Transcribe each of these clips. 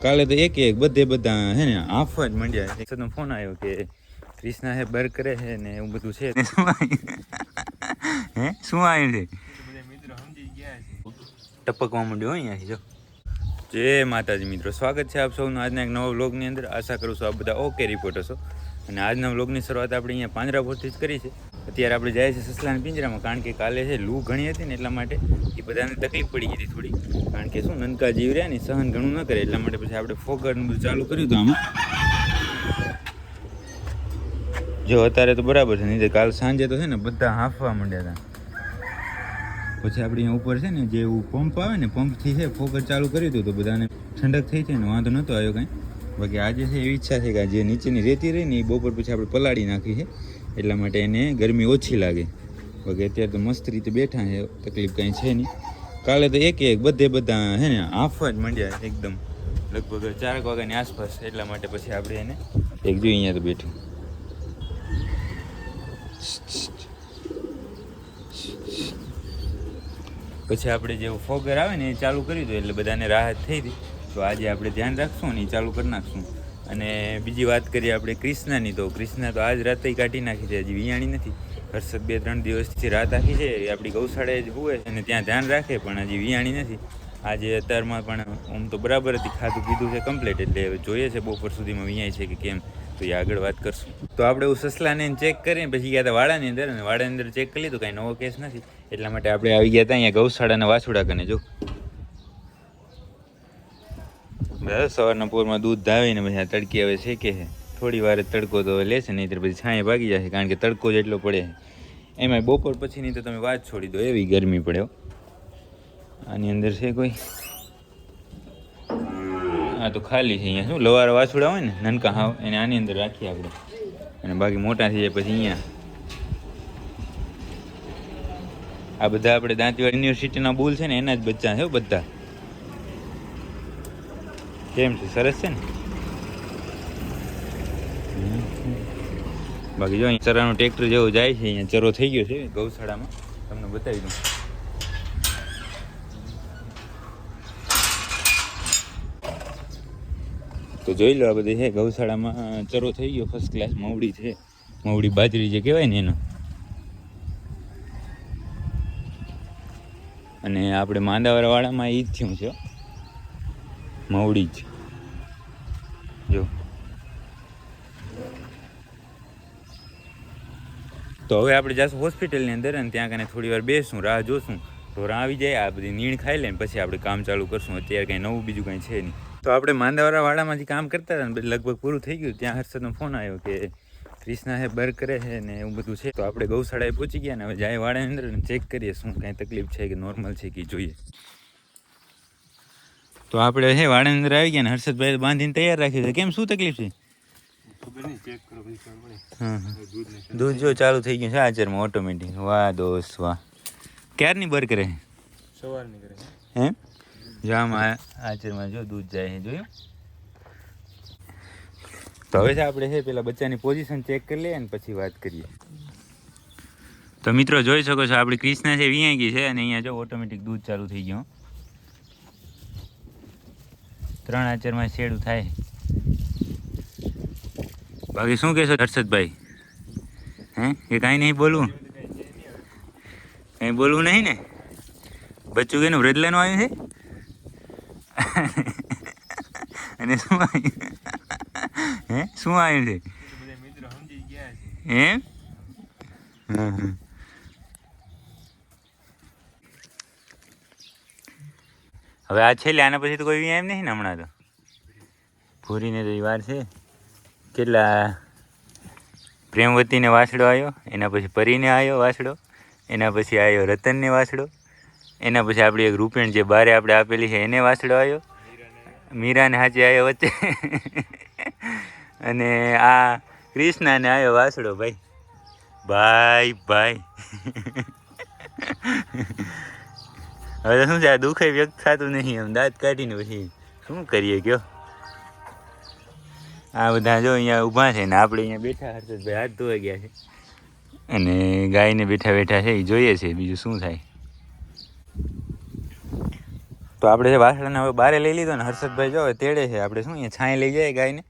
કાલે તો એક એક બધે બધા હે ને આફ જ માંડ્યા. એક સદનો ફોન આવ્યો કે ક્રિષ્ના હે બર કરે છે ને એવું બધું છે. હે? શું આવ્યું? છે? મિત્રો સમજી ગયા છે ટપકવા માંડ્યો હોય અહીંયાથી જો. જય માતાજી મિત્રો સ્વાગત છે આપ સૌનું આજના એક નવા વ્લોગની અંદર. આશા કરું છું આપ બધા ઓકે રિપોર્ટ હશો અને આજના વ્લોગની શરૂઆત આપણે અહીંયા પાંજરાપોરથી જ કરી છે. અત્યારે આપણે જાય છે સસલાના પિંજરામાં, કારણ કે કાલે છે લૂ ઘણી હતી ને એટલા માટે એ બધાને તકલીફ પડી ગઈ હતી થોડી. કારણ કે શું નનકા જીવ રહ્યા ને, સહન ઘણું ન કરે, એટલા માટે પછી આપણે ફોકરનું બધું ચાલુ કર્યું હતું આમાં. જો અત્યારે તો બરાબર છે, નહીં કાલ સાંજે તો છે ને બધા હાંફવા માંડ્યા હતા. પછી આપણે અહીંયા ઉપર છે ને, જે એવું પંપ આવે ને, પંપથી છે ફોકર ચાલુ કર્યું હતું તો બધાને ઠંડક થઈ છે ને, વાંધો નહોતો આવ્યો કાંઈ. બાકી આજે છે એવી ઈચ્છા છે કે જે નીચેની રેતી રહી ને, એ બપોર પછી આપણે પલાળી નાખી છે. એટલા માટે એને ગરમી ઓછી લાગે. બાકી અત્યારે તો મસ્ત રીતે બેઠા છે, તકલીફ કાંઈ છે નહીં. કાલે તો એક એક બધે બધા હે ને આંફવા જ માંડ્યા એકદમ. લગભગ ચારક વાગ્યાની આસપાસ એટલા માટે પછી આપણે એને એક જો અહીંયા તો બેઠું. પછી આપણે જે ફોગર આવે ને એ ચાલુ કર્યું હતું એટલે બધાને રાહત થઈ હતી તો આજે આપણે ધ્યાન રાખશું ને એ ચાલુ કરી નાખશું. અને બીજી વાત કરીએ આપણે ક્રિષ્નાની તો ક્રિષ્ના તો આજ રાતે કાઢી નાખી છે, હજી વિયાણી નથી. હર્ષદ બે ત્રણ દિવસથી રાત આખી છે આપણી ગૌશાળાએ જ હોય અને ત્યાં ધ્યાન રાખે, પણ હજી વિયાણી નથી. આજે અત્યારમાં પણ આમ તો બરાબર હતી, ખાધું પીધું છે કમ્પ્લીટ એટલે હવે જોઈએ છે બપોર સુધીમાં વિયાય છે કે કેમ, તો એ આગળ વાત કરશું. તો આપણે એવું સસલાને ચેક કરીને પછી ગયા હતા વાડાની અંદર, અને વાડાની અંદર ચેક કરી લીધું, કાંઈ નવો કેસ નથી. એટલા માટે આપણે આવી ગયા હતા અહીંયા ગૌશાળાના વાછુડા કને, જો. સવારના પોરમાં દૂધ ધાવીને પછી આ તડકી હવે શેકે છે. થોડી વાર તડકો તો લેશે નહીં તો પછી છાંય ભાગી જશે કારણ કે તડકો જેટલો પડે એમાં બપોર નહીં તો તમે વાત છોડી દો, એવી ગરમી પડે આની અંદર છે કોઈ? આ તો ખાલી છે અહીંયા, શું લવાર વાછુડા હોય ને, નનકા હાવ, એને આની અંદર રાખીએ આપણે. અને બાકી મોટા થઈ જાય પછી અહીંયા. આ બધા આપણે દાંતીવાડ યુનિવર્સિટીના બુલ છે ને, એના જ બચ્ચા છે બધા. કેમ છે સરસ છે ને બાકી જો અહીંયા ચરાનું ટ્રેક્ટર જેવું જાય છે, અહીંયા ચરો થઈ ગયો છે, ગૌશાળામાં. તમને બતાવી દઉં. તો જોઈ લો આ બધી છે, ગૌશાળામાં ચરો થઈ ગયો ફર્સ્ટ ક્લાસ મવડી છે. મવડી બાજરી જે કહેવાય ને એનો. અને આપણે માંદાવરવાળામાં એ જ થયું છે. મવડી જ. જો. તો હવે આપણે જઈશું હોસ્પિટલની અંદર અને ત્યાં કને થોડી વાર બેસું, રાહ જોશું. ઢોરા આવી જાય, આ બધી નીણ ખાઈ લે પછી આપણે કામ ચાલુ કરશું. અત્યારે કંઈ નવું બીજું કંઈ છે નહીં. તો આપણે માંદાવાળા વાડામાંથી કામ કરતા હતા લગભગ પૂરું થઈ ગયું. ત્યાં હર્ષદનો ફોન આવ્યો કે ક્રિષ્ના હે, બર કરે છે ને એવું બધું છે. તો આપણે ગૌશાળાએ પહોંચી ગયા ને, હવે જાય વાડાની અંદર ચેક કરીએ શું કાંઈ તકલીફ છે કે નોર્મલ છે કે જોઈએ. તો આપણે હે વાડાની આવી ગયા ને હર્ષદભાઈ બાંધીને તૈયાર રાખી છે. કેમ શું તકલીફ છે? દૂધ જો ચાલુ થઈ ગયું છે આચરમાં ઓટોમેટિક વાહ દોસ્ત વાહ. ક્યારની બર કરે સવારની કરે હે? જો આમાં આચરમાં જો દૂધ જાય છે જોયું? તો હવે છે આપણે છે પેલા બચ્ચાની પોઝિશન ચેક કરી લઈએ ને પછી વાત કરીએ. તો મિત્રો જોઈ શકો છો આપણી ક્રિષ્ના છે વિયાંગી છે અને અહીંયા જો ઓટોમેટિક દૂધ ચાલુ થઈ ગયું. ત્રણ આચરમાં શેડું થાય. બાકી શું કહેશો હર્ષદભાઈ? હે? એ કાંઈ નહીં બોલવું? કંઈ બોલવું નહીં ને? બચ્ચું કે લેવાનું આવ્યું છે? અને શું આવ્યું? હે? શું આવ્યું છે? એમ? હા હમ. હવે આ છેલ્લે, આના પછી તો કોઈ એમ નહીં ને હમણાં તો. પૂરીને તો ઈ વાર છે. કેટલા પ્રેમવતીને વાસડો આવ્યો એના પછી પરીને આવ્યો વાસડો, એના પછી આવ્યો રતનને વાસડો, એના પછી આપણી એક રૂપેણ જે બારે આપણે આપેલી છે એને વાસડો આવ્યો મીરાને હાચે આવ્યો વચ્ચે. અને આ ક્રિષ્નાને આવ્યો વાસડો ભાઈ. ભાઈ ભાઈ. હવે શું છે દુઃખ વ્યક્ત થતું નહીં એમ દાંત કાઢીને પછી શું કરીએ કયો? આ બધા જો અહીંયા ઊભા છે ને, આપણે અહીંયા બેઠા હર્ષદભાઈ હાથ ધોવા ગયા છે. અને ગાયને બેઠા બેઠા છે, એ જોઈએ છે બીજું શું થાય. તો આપણે જે વાસળાને હવે બારે લઈ લીધો ને હર્ષદભાઈ જો તેડે છે, આપણે શું અહીંયા છાંય લઈ જાય ગાયને?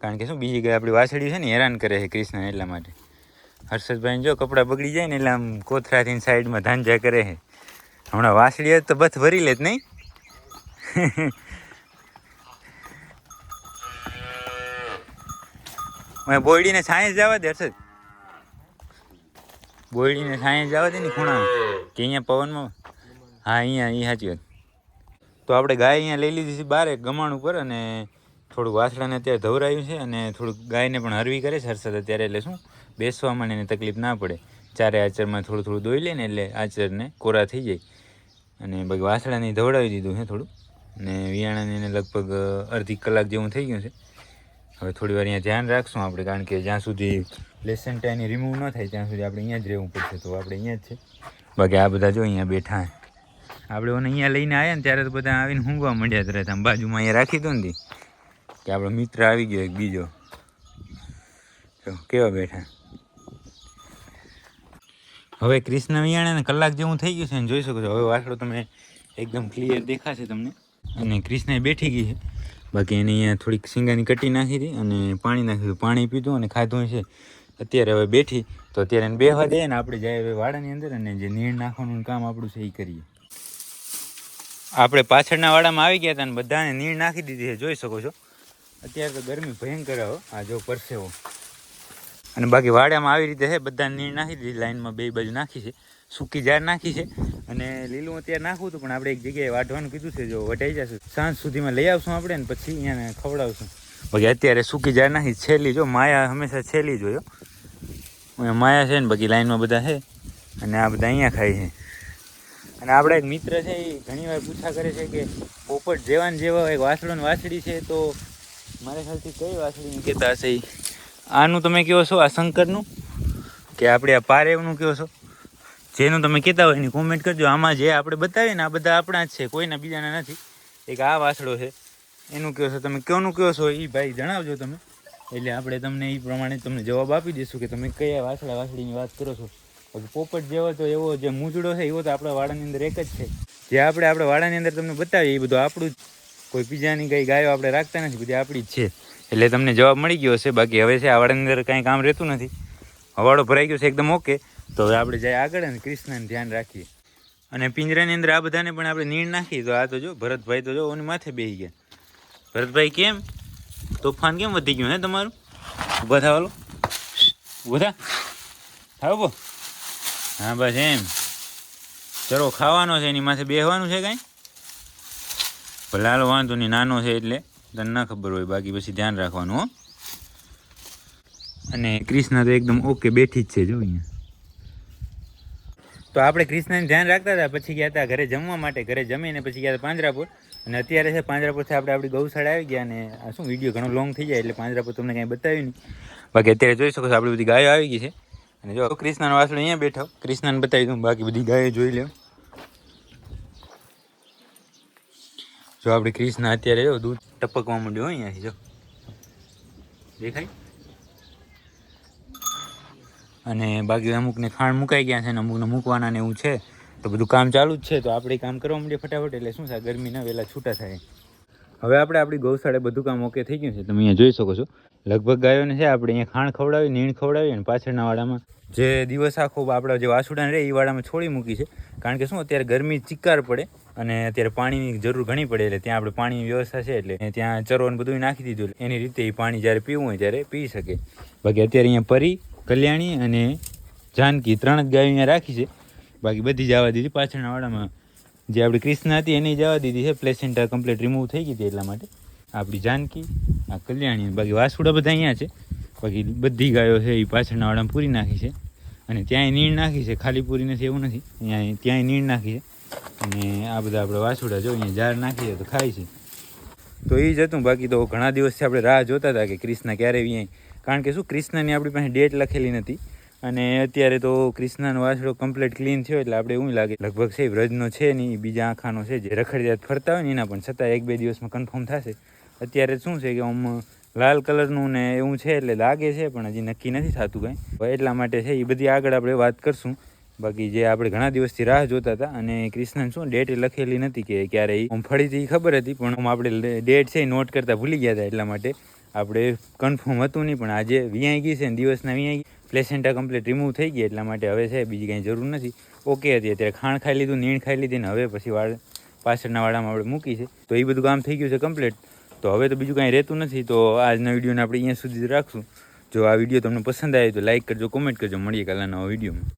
કારણ કે શું, બીજી ગાય આપણી વાસળી છે ને હેરાન કરે છે કૃષ્ણ એટલા માટે. હર્ષદભાઈને જો કપડાં બગડી જાય ને, એટલે આમ કોથરાથી સાઈડમાં ધાંજા કરે છે. હમણાં વાસળી તો બથ ભરી લેત નહીં. હવે બોયડીને સાયન્સ જવા દે, હર્ષદ. બોયડીને સાયન્સ જવા દે ને ખૂણા કે અહીંયા પવનમાં. હા, અહીંયા અહીં સાચી વાત. તો આપણે ગાય અહીંયા લઈ લીધી છે બારે ગમાણ ઉપર અને થોડુંક વાસળાને અત્યારે ધવરાયું છે અને થોડુંક ગાયને પણ હરવી કરે છે, હર્ષદ, અત્યારે એટલે શું? બેસવામાં એને તકલીફ ના પડે. ચારે આચરમાં થોડું થોડું દોઈ લે ને એટલે આચરને કોરા થઈ જાય. અને બાકી વાસળાને ધવડાવી દીધું છે થોડું. અને વિયાણાને એને લગભગ અડધી કલાક જેવું થઈ ગયું છે. હવે થોડી વાર અહીંયા ધ્યાન રાખશું આપણે, કારણ કે જ્યાં સુધી લેસન્ટ એની રિમૂવ ન થાય, ત્યાં સુધી આપણે અહીંયા જ રહેવું પડશે. તો આપણે અહીંયા જ છે. બાકી આ બધા જો અહીંયા બેઠા આપણે ઓને અહીંયા લઈને આવ્યા ને ત્યારે તો બધા આવીને ઊંઘવા માંડ્યા તરત આમ બાજુમાં અહીંયા રાખી દો ને કે આપણો મિત્ર આવી ગયો એક બીજો. કેવા બેઠા? હવે કૃષ્ણ વિયાણાને કલાક જેવું થઈ ગયું છે ને જોઈ શકો છો, હવે વાસળો તમે એકદમ ક્લિયર દેખાશે તમને. અને કૃષ્ણ બેઠી ગઈ છે. બાકી એને અહીંયા થોડીક શીંગાની કટી નાખી હતી અને પાણી નાખ્યું. પાણી પીધું અને ખાધું છે અત્યારે હવે બેઠી, તો અત્યારે એને બેહવા દે ને આપણે જાય હવે વાડાની અંદર અને જે નીણ નાખવાનું કામ આપણું છે એ કરીએ. આપણે પાછળના વાડામાં આવી ગયા હતા અને બધાને નીણ નાખી દીધી છે. જોઈ શકો છો. અત્યારે તો ગરમી ભયંકર આવો આ જો પરસેવો. અને બાકી વાડામાં આવી રીતે છે બધા નીર નાખી દીધી, લાઈનમાં બે બાજુ નાખી છે. સૂકી જાર નાખી છે. અને લીલું અત્યારે નાખવું હતું, પણ આપણે એક જગ્યાએ વાઢવાનું કીધું છે, જો વટાઈ જશે. સાંજ સુધીમાં લઈ આવશું આપણે ને પછી અહીંયા ખવડાવશું. બાકી અત્યારે સૂકી જાર નાખી, છેલ્લી જો, માયા હંમેશા છેલ્લી જોયો અહીંયા માયા છે ને, બાકી લાઈનમાં બધા છે અને આ બધા અહીંયા ખાય છે. અને આપણા એક મિત્ર છે, એ ઘણી વાર પૂછા કરે છે કે, પોપટ જેવાન જેવા એક વાસળો વાસળી છે, તો મારે ખ્યાલથી કઈ વાસળી કહેતા હશે ઈ? આનું તમે કહો છો, આ શંકરનું? કે આપણે આ પારેવનું કહો છો? જેનું તમે કહેતા હોય એની કોમેન્ટ કરજો. આમાં જે આપણે બતાવીએ ને, આ બધા આપણા જ છે, કોઈના બીજાના નથી. એક આ વાસળો છે. એનું કહો છો, તમે કોનું કહો છો એ ભાઈ જણાવજો તમે. એટલે આપણે તમને એ પ્રમાણે તમને જવાબ આપી દઈશું કે તમે કયા વાસળા વાસળીની વાત કરો છો. પોપટ જેવો તો એવો જે મૂંઝડો છે, એવો તો આપણા વાડાની અંદર એક જ છે. જે આપણે આપણા વાડાની અંદર તમને બતાવીએ, એ બધું આપણું જ કોઈ બીજાની કઈ ગાયો આપણે રાખતા નથી, બધી આપણી જ છે. એટલે તમને જવાબ મળી ગયો હશે, બાકી હવે છે આ અંદર કાંઈ કામ રહેતું નથી. હવાડો ભરાઈ ગયો છે એકદમ ઓકે. તો હવે આપણે જાય આગળ અને કૃષ્ણને ધ્યાન રાખીએ. અને પિંજરાની અંદર આ બધાને પણ આપણે નીણ નાખીએ. તો આ તો જો, ભરતભાઈ તો જો, ઓની માથે બેસી ગયા. ભરતભાઈ કેમ? તોફાન કેમ વધી ગયું હે તમારું? ઊભા થા વાલો ઊભા થા. થાવ હા, બસ એમ. ચલો, ખાવાનો છે, એની માથે બેસવાનું છે કાંઈ? ભલે હાલો વાંધો નહીં, નાનો છે એટલે તને ના ખબર હોય, બાકી પછી ધ્યાન રાખવાનું, હો. અને કૃષ્ણ તો એકદમ ઓકે બેઠી જ છે, જો અહીંયા. તો આપણે કૃષ્ણને ધ્યાન રાખતા હતા, પછી ગયા હતા ઘરે જમવા માટે, ઘરે જમીને પછી ગયા હતા પાંજરાપુર. અને અત્યારે છે પાંજરાપુરથી આપણે આપણી ગૌશાળા આવી ગયા અને આ શું, વીડિયો ઘણો લોંગ થઈ જાય એટલે પાંજરાપુર તમને કાંઈ બતાવ્યું નહીં. બાકી અત્યારે જોઈ શકો છો, આપણી બધી ગાયો આવી ગઈ છે. અને જો, કૃષ્ણનો વાસણો અહીંયા બેઠો. કૃષ્ણને બતાવી દઉં, બાકી બધી ગાયો જોઈ લો જો આપણે ક્રિષ્ણ અત્યારે જો દૂધ ટપકવા માંડ્યું હોય અહીંયાથી, જો. દેખાય? અને બાકી અમુકને ખાણ મુકાઈ ગયા છે ને અમુકને મૂકવાના ને એવું છે. તો બધું કામ ચાલુ જ છે, તો આપણે કામ કરવા માંડીએ ફટાફટ, એટલે શું થાય ગરમીના વહેલા છૂટા થાય. હવે આપણે આપણી ગૌશાળે બધું કામ ઓકે થઈ ગયું છે, તમે અહીંયા જોઈ શકો છો. લગભગ ગાયોને છે, આપણે અહીંયા ખાણ ખવડાવી, નીણ ખવડાવી અને પાછળના વાડામાં જે દિવસ આખો આપણા જે વાસુડાને રહે એ વાડામાં છોડી મૂકી છે. કારણ કે શું, અત્યારે ગરમી ચિક્કાર પડે. અને અત્યારે પાણીની જરૂર ઘણી પડે એટલે ત્યાં આપણે પાણીની વ્યવસ્થા છે એટલે ત્યાં ચરો ને બધું નાખી દીધું એની રીતે એ પાણી જ્યારે પીવું હોય ત્યારે પી શકે. બાકી અત્યારે અહીંયા પરી, કલ્યાણી અને જાનકી ત્રણ જ ગાયો અહીંયા રાખી છે. બાકી બધી જવા દીધી. પાછળના વાડામાં જે આપણી કૃષ્ણ હતી એની જવા દીધી છે. પ્લેસેન્ટા કમ્પ્લીટ રિમૂવ થઈ ગઈ હતી એટલા માટે. આપણી જાનકી, આ કલ્યાણી બાકી વાસુડા બધા અહીંયા છે. બાકી બધી ગાયો છે એ પાછળના વાડામાં પૂરી નાખી છે. અને ત્યાંય નીણ નાખી છે. ખાલી પૂરી નથી, એવું નથી. અહીંયા ત્યાંય નીણ નાખી છે. અને આ બધા આપણે વાસુડા જો અહીંયા ઝાડ નાખીએ તો ખાય છે. તો એ જ હતું. બાકી તો ઘણા દિવસથી આપણે રાહ જોતા હતા કે કૃષ્ણ ક્યારે અહીંયા કારણ કે શું કૃષ્ણની આપણી પાસે ડેટ લખેલી નથી. અને અત્યારે તો કૃષ્ણનો વાસડો કમ્પ્લીટ ક્લીન થયો એટલે આપણે એવું લાગે લગભગ છે, વ્રજનો છે નહીં બીજા આખાનો છે જે રખડિયાત ફરતા હોય ને એના પણ. છતાં એક બે દિવસમાં કન્ફર્મ થશે. અત્યારે શું છે કે આમ લાલ કલરનું ને એવું છે એટલે લાગે છે, પણ હજી નક્કી નથી થતું કંઈ. એટલા માટે છે એ બધી આગળ આપણે વાત કરશું. બાકી જે આપણે ઘણા દિવસથી રાહ જોતા હતા અને કૃષ્ણન શું ડેટ લખેલી નથી કે ક્યારે હું આમ ફરીથી ઈ ખબર હતી, પણ હું આપણે ડેટ છે નોટ કરતા ભૂલી ગયા હતા એટલા માટે આપણે કન્ફર્મ હતું નહીં, પણ આજે વિયાઈ ગઈ છે ને દિવસના વિયાઈ પ્લેસેન્ટા કમ્પ્લીટ રિમૂવ થઈ ગઈ એટલા માટે હવે છે, બીજી કાંઈ જરૂર નથી. ઓકે હતી, અત્યારે ખાણ ખાઈ લીધું, નીણ ખાઈ લીધી ને હવે પછી વાળ, પાછળના વાળામાં આપણે મૂકી છે. તો એ બધું કામ થઈ ગયું છે કમ્પ્લીટ તો હવે તો બીજું કાંઈ રહેતું નથી, તો આજના વિડીયોને આપણે અહીંયા સુધી રાખશું. જો આ વીડિયો તમને પસંદ આવે તો લાઈક કરજો કોમેન્ટ કરજો. મળીએ કાલના નવા વિડીયોમાં.